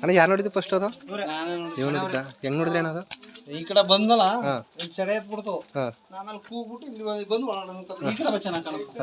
ಅಣ್ಣ ಯಾರು ನೋಡಿದ್ದು ಫಸ್ಟ್ ಅದು ನೀವು ನೋಡಿದ್ದ ಹೆಂಗ್ ನೋಡಿದ್ರೆ ಅಣ್ಣ ಅದು ಈ ಕಡೆ ಬಂದಲ್ಲ ಚಡೆ ಸೆಡೆ ಎತ್ಬಿಡ್ತು ಅಲ್ಲಿ ಕೂಗ್ಬಿಟ್ಟು ಇಲ್ಲಿ ಬಂದು- ಒಳಗಡೆ. ಈ ಕಡೆ ಚೆನ್ನಾಗಿ ಕಾಣುತ್ತೆ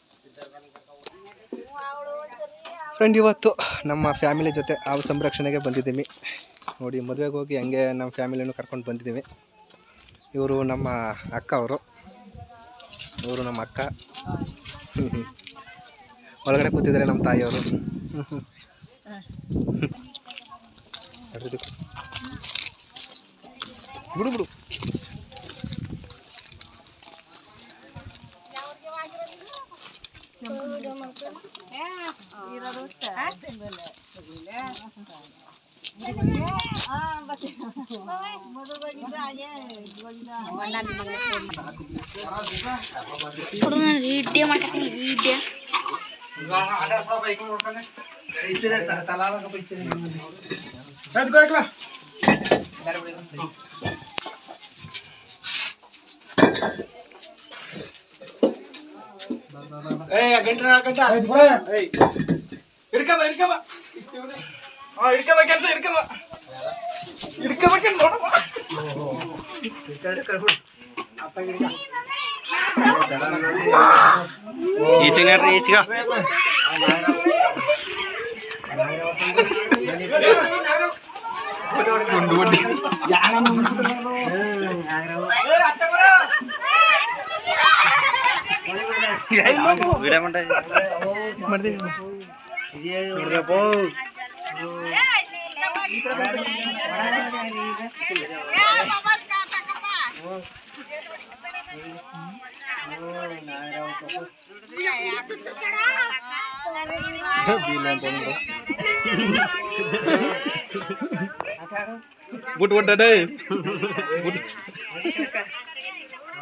ಫ್ರೆಂಡ್ ಇವತ್ತು ನಮ್ಮ ಫ್ಯಾಮಿಲಿ ಜೊತೆ ಹಾವು ಸಂರಕ್ಷಣೆಗೆ ಬಂದಿದ್ದೀವಿ. ನೋಡಿ, ಮದುವೆಗೆ ಹೋಗಿ ಹಂಗೆ ನಮ್ಮ ಫ್ಯಾಮಿಲಿನೂ ಕರ್ಕೊಂಡು ಬಂದಿದ್ದೀವಿ. ಇವರು ನಮ್ಮ ಅಕ್ಕ ಅವರು. ಇವರು ನಮ್ಮ ಅಕ್ಕ. ಒಳಗಡೆ ಕೂತಿದ್ದಾರೆ ನಮ್ಮ ತಾಯಿಯವರು. ಬಿಡು ಬಿಡು. వీడియో మాట్లాడి వీడియో తలాగా ഏയ് അകണ്ട അകണ്ട ഏയ് എടുക്കാത ആ బుట్ బుట్ అంటే బుట్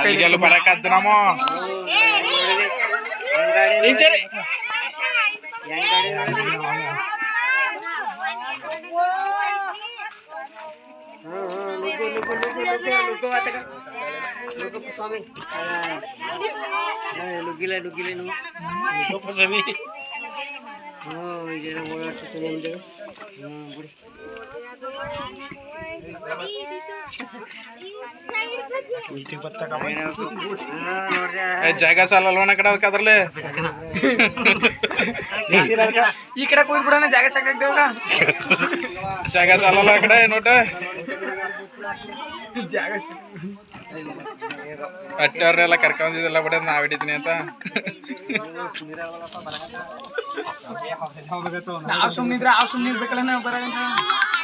అల్లిగల్లు పరకెత్తున్నాము నించండి లుగ్గిలే లుగ్గిలే నువ్వు స్వామి ఓ ఇదే ఓడాడుతుంది ಜಾಗ ಸಾಲಲ್ವನ ಕಡೆ ಅದಕ್ಕೆ ಅದ್ರಲ್ಲಿ? ಈ ಕಡೆ ಕೂತ್ ಬಿಡೋಣ ಜಾಗ ಸಾಕಾಗ್ತೇವಲ್ಲ ಜಾಗ ಸಾಲಲ್ಲ ಆ ಕಡೆ ನೋಟ? ಜಾಗ ಅಟ್ಟವ್ರೆಲ್ಲ ಕರ್ಕೊಂಡಿದ್ದೆಲ್ಲ ಬಿಡ ನಾವ್ ಹಿಡಿತೀನಿ ಅಂತ. ನಾವ್ ಸುಮ್ಮನಿದ್ರೆ ಆ ಸುಮ್ಮನೆ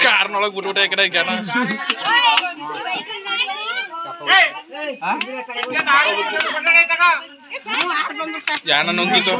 karena lah bunuh deh kedai gana. Yana ya, nunggu gitu.